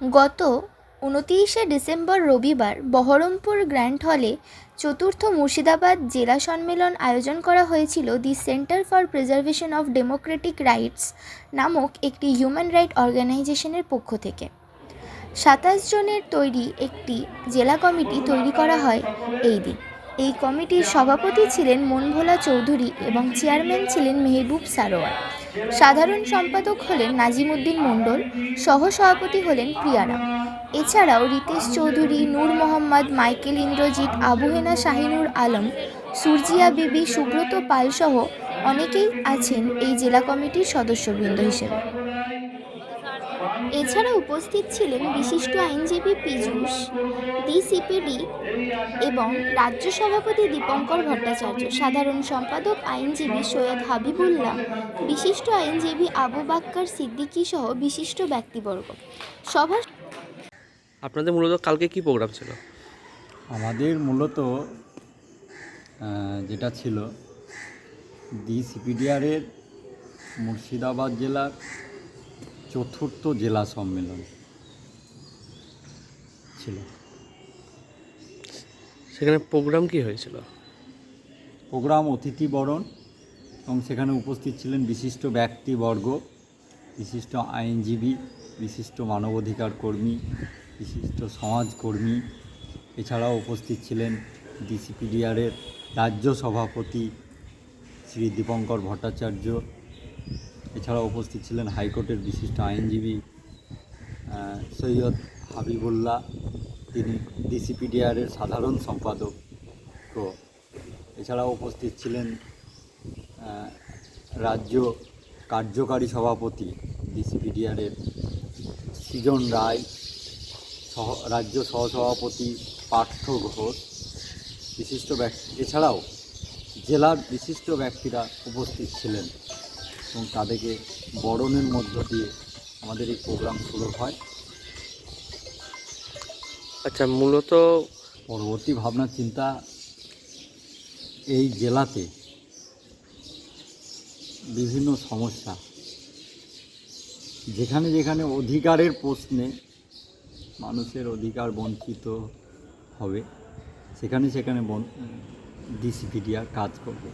গত উনতিরিশে ডিসেম্বর রবিবার বহরমপুর গ্র্যান্ড হলে চতুর্থ মুর্শিদাবাদ জেলা সম্মেলন আয়োজন করা হয়েছিল the centre for preservation of democratic rights নামক একটি হিউম্যান রাইট অর্গানাইজেশনের পক্ষ থেকে। সাতাশ জনের তৈরি একটি জেলা কমিটি তৈরি করা হয় এই দিন। এই কমিটির সভাপতি ছিলেন মনভোলা চৌধুরী এবং চেয়ারম্যান ছিলেন মেহবুব সারোয়ার। সাধারণ সম্পাদক হলেন নাজিমুদ্দিন মণ্ডল, সহসভাপতি হলেন প্রিয়ারাম এছাড়াও রিতেশ চৌধুরী, নূর মোহাম্মদ, মাইকেল ইন্দ্রজিৎ আবুহেনা শাহিনুর আলম, সুরজিয়া বিবি, সুব্রত পালসহ অনেকেই আছেন এই জেলা কমিটির সদস্যবৃন্দ হিসেবে। এছাড়া উপস্থিত ছিলেন বিশিষ্ট আইনজীবী পীযূষ ডিসিপিডি এবং রাজ্য সভাপতি দীপঙ্কর ভট্টাচার্য। সাধারণ সম্পাদক আইনজীবী সৈয়দ হাবিবুল্লাহ বিশিষ্ট আইনজীবী আবু বাক্কার সিদ্দিকী সহ বিশিষ্ট ব্যক্তিবর্গ। সভা আপনাদের মূলত কালকে কি প্রোগ্রাম ছিল? আমাদের মূলত যেটা ছিল ডি সিপিডিআরের মুর্শিদাবাদ জেলার চতুর্থ জেলা সম্মেলন ছিল। সেখানে প্রোগ্রাম কি হয়েছিল? প্রোগ্রাম অতিথি বরণ এবং সেখানে উপস্থিত ছিলেন বিশিষ্ট ব্যক্তিবর্গ বিশিষ্ট আইনজীবী বিশিষ্ট মানবাধিকার কর্মী বিশিষ্ট সমাজকর্মী এছাড়াও উপস্থিত ছিলেন ডিসিপিডিআরের রাজ্য সভাপতি শ্রী দীপঙ্কর ভট্টাচার্য এছাড়াও উপস্থিত ছিলেন হাইকোর্টের বিশিষ্ট আইনজীবী সৈয়দ হাবিবুল্লাহ। তিনি ডিসিপিডিআরের সাধারণ সম্পাদক। তো এছাড়াও উপস্থিত ছিলেন রাজ্য কার্যকারী সভাপতি, ডিসিপিডিআরের সৃজন রায়, সহ, রাজ্য সহসভাপতি পার্থ ঘোষ। বিশিষ্ট ব্যক্তি, এছাড়াও জেলার বিশিষ্ট ব্যক্তিরা উপস্থিত ছিলেন। এবং তাদেরকে বরণের মধ্য দিয়ে আমাদের এই প্রোগ্রাম শুরু হয়। আচ্ছা মূলত পরবর্তী ভাবনা চিন্তা এই জেলাতে বিভিন্ন সমস্যা যেখানে যেখানে অধিকারের প্রশ্নে মানুষের অধিকার বঞ্চিত হবে সেখানে সেখানে বন ডিসিপিডিআর কাজ করবে।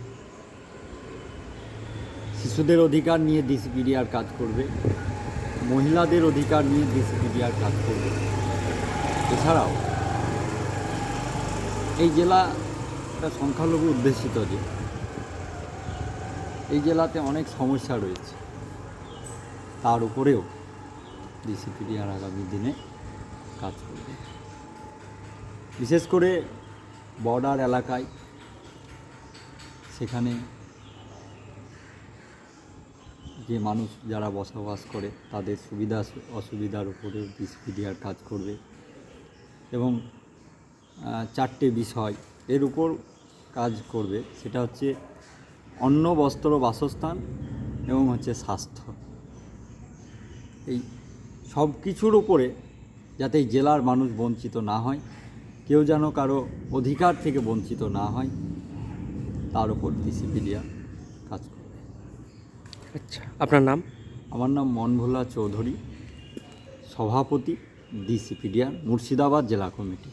শিশুদের অধিকার নিয়ে ডিসিপিডিআর কাজ করবে, মহিলাদের অধিকার নিয়ে ডিসিপিডিআর কাজ করবে। এছাড়াও, এই জেলা একটা সংখ্যালঘু উদ্দেশিত জেলা এই জেলাতে অনেক সমস্যা রয়েছে। তার উপরেও ডিসিপিডিআর আগামী দিনে কাজ করবে। বিশেষ করে বর্ডার এলাকায় সেখানে যে মানুষ যারা বসবাস করে, তাদের সুবিধা অসুবিধার উপরেও ডিসিপিডিআর কাজ করবে। এবং চারটে বিষয় এর উপর কাজ করবে। সেটা হচ্ছে অন্ন, বস্ত্র, বাসস্থান এবং হচ্ছে স্বাস্থ্য। এই সব কিছুর উপরে যাতে জেলার মানুষ বঞ্চিত না হয়, কেউ যেন কারও অধিকার থেকে বঞ্চিত না হয়, তার উপর করবে আচ্ছা আপনার নাম? আমার নাম মনভোলা চৌধুরী সভাপতি ডিসিপিডিয়ার মুর্শিদাবাদ জেলা কমিটি।